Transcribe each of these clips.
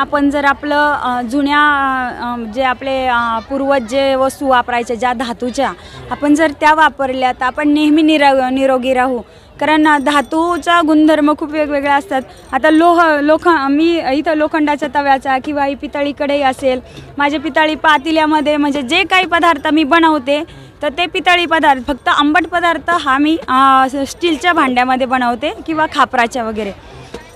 आपण जर आपलं जुन्या जे आपले पूर्वज जे वस्तू वापरायच्या ज्या धातूच्या आपण जर त्या वापरल्या तर आपण नेहमी निरा निरोगी राहू. कारण धातूचा गुणधर्म खूप वेगवेगळे असतात. आता लोह लोख मी इथं लोखंडाच्या तव्याचा किंवा ही पितळी कढई असेल माझ्या पितळी पातेल्यामध्ये म्हणजे जे काही पदार्थ मी बनवते तर ते पितळी पदार्थ फक्त आंबट पदार्थ हा मी स्टीलच्या भांड्यामध्ये बनवते किंवा खापराच्या वगैरे.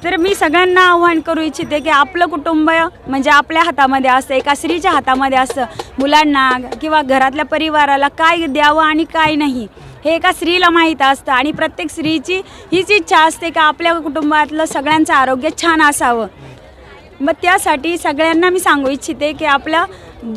तर मी सगळ्यांना आव्हान करू इच्छिते की आपलं कुटुंब म्हणजे आपल्या हातामध्ये असतं एका स्त्रीच्या हातामध्ये असतं. मुलांना किंवा घरातल्या परिवाराला काय द्यावं आणि काय नाही हे एका स्त्रीला माहीत असतं. आणि प्रत्येक स्त्रीची हीच इच्छा असते का आपल्या कुटुंबातलं सगळ्यांचं आरोग्य छान असावं. मग त्यासाठी सगळ्यांना मी सांगू इच्छिते की आपल्या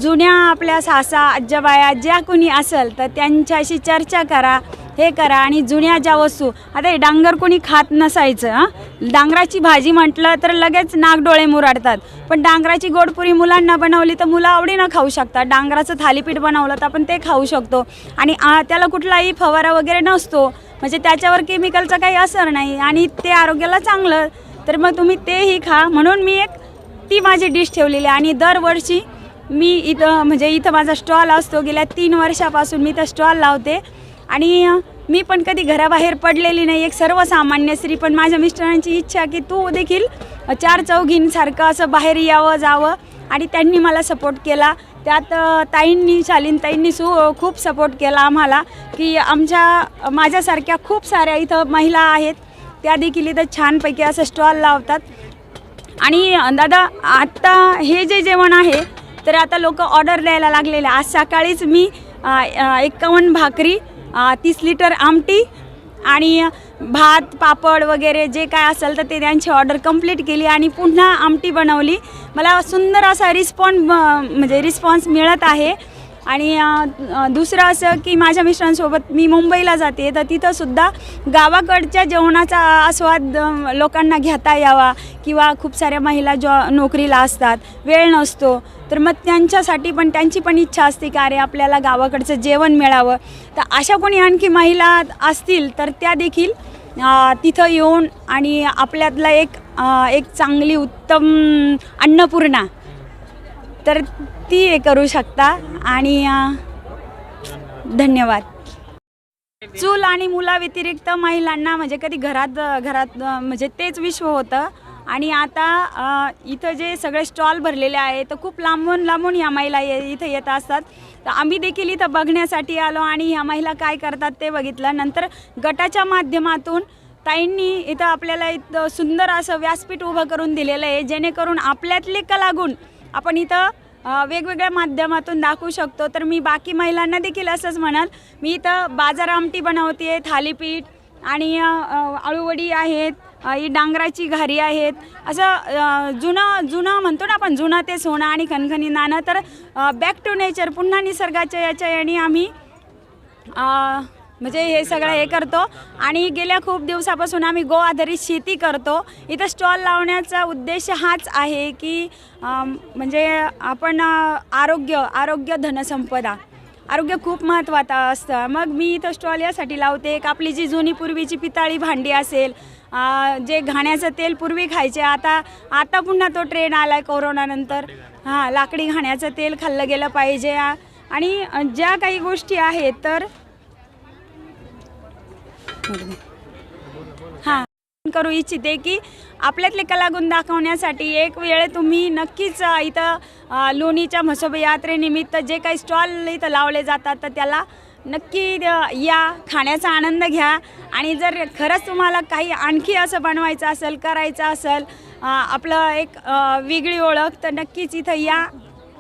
जुन्या आपल्या सासा आज्जाबाया ज्या कोणी असेल तर त्यांच्याशी चर्चा करा. हे करा आणि जुन्या ज्या वस्तू आता हे डांगर कोणी खात नसायचं हां? डांगराची भाजी म्हटलं तर लगेच नागडोळे मुराडतात. पण डांगराची गोडपुरी मुलांना बनवली तर मुलं आवडीनं खाऊ शकतात. डांगराचं थालीपीठ बनवलं तर आपण ते खाऊ शकतो. आणि त्याला कुठलाही फवारा वगैरे नसतो. म्हणजे त्याच्यावर केमिकलचा काही असर नाही आणि ते आरोग्याला चांगलं. तर मग तुम्ही तेही खा. म्हणून मी एक ती माझी डिश ठेवलेली आहे. आणि दरवर्षी मी इथं म्हणजे इथं माझा स्टॉल असतो. गेल्या तीन वर्षापासून मी त्या स्टॉल लावते आणि मी पण कधी घराबाहेर पडलेली नाही. एक सर्वसामान्य स्त्री पण माझ्या मिस्टरांची इच्छा की तू देखील चार चौघींसारखं असं बाहेर यावं जावं. आणि त्यांनी मला सपोर्ट केला. त्यात ताईंनी शालीनताईंनी सु खूप सपोर्ट केला आम्हाला की आमच्या माझ्यासारख्या खूप साऱ्या इथं महिला आहेत. त्या देखील इथं छानपैकी असं स्टॉल लावतात. आणि दादा आत्ता हे जे जेवण आहे तर आता लोक ऑर्डर द्यायला लागलेले. आज सकाळीच मी एकावन्न भाकरी तीस लिटर आमटी आणि भात पापड वगैरे जे काय असेल तर ते त्यांची ऑर्डर कंप्लीट केली आणि पुन्हा आमटी बनवली. मला सुंदर असा रिस्पॉन्स म्हणजे रिस्पॉन्स मिळत आहे. आणि दुसरं असं की माझ्या मिस्टरांसोबत मी मुंबईला जाते तर तिथंसुद्धा गावाकडच्या जेवणाचा आस्वाद लोकांना घेता यावा किंवा खूप साऱ्या महिला जॉ नोकरीला असतात वेळ नसतो तर मग त्यांच्यासाठी पण त्यांची पण इच्छा असते की अरे आपल्याला गावाकडचं जेवण मिळावं. तर अशा कोणी आणखी महिला असतील तर त्या देखील तिथं येऊन आणि आपल्यातला एक एक चांगली उत्तम अन्नपूर्णा तर ती हे करू शकता आणि धन्यवाद. चूल आणि मुलाव्यतिरिक्त महिलांना म्हणजे कधी घरात घरात म्हणजे तेच विश्व होतं. आणि आता इथं जे सगळे स्टॉल भरलेले आहे तर खूप लांबून लांबून ह्या महिला ये इथं येत असतात. तर आम्ही देखील इथं बघण्यासाठी आलो आणि ह्या महिला काय करतात ते बघितलं. नंतर गटाच्या माध्यमातून ताईंनी इथं आपल्याला इथं सुंदर असं व्यासपीठ उभं करून दिलेलं आहे जेणेकरून आपल्यातले कलागुण आपण इथं वेगवेगळ्या माध्यमातून दाखवू शकतो. तर मी बाकी महिलांना देखील असंच म्हणाल. मी इथं बाजार आमटी बनवते थालीपीठ आणि आळूवडी अळूवडी आहेत ही डांगराची घारी आहेत. असं जुनं जुनं म्हणतो ना आपण जुनं ते सोनं आणि खणखणी नाणं. तर बॅक टू नेचर पुन्हा निसर्गाच्या याच्या याने आम्ही म्हणजे हे सगळं हे करतो. आणि गेल्या खूप दिवसापासून आम्ही गो आधारित शेती करतो. इथं स्टॉल लावण्याचा उद्देश हाच आहे की म्हणजे आपण आरोग्य आरोग्य धनसंपदा. आरोग्य खूप महत्त्वाचं असतं. मग मी इथं स्टॉल यासाठी लावते. एक आपली जी जुनी पूर्वीची पिताळी भांडी असेल जे घाण्याचं तेल पूर्वी खायचे. आता आता पुन्हा तो ट्रेन आला आहे कोरोनानंतर हां लाकडी घाण्याचं तेल खाल्लं गेलं पाहिजे. आणि ज्या काही गोष्टी आहेत तर हां करू इच्छिते की आपल्यातले कलागुण दाखवण्यासाठी एक वेळ तुम्ही नक्कीच इथं लोणीच्या म्हसोब यात्रेनिमित्त जे काही स्टॉल इथं लावले जातात तर त्याला नक्की या खाण्याचा आनंद घ्या. आणि जर खरंच तुम्हाला काही आणखी असं बनवायचं असेल करायचं असेल आपलं एक वेगळी ओळख तर नक्कीच इथं या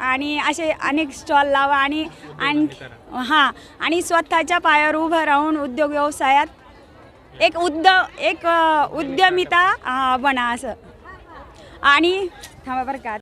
आणि असे अनेक स्टॉल लावा आणि आणखी हां आणि स्वतःच्या पायावर उभं राहून उद्योग व्यवसायात एक उद्द एक उद्यमिता बना असं. आणि थांबा बरं का.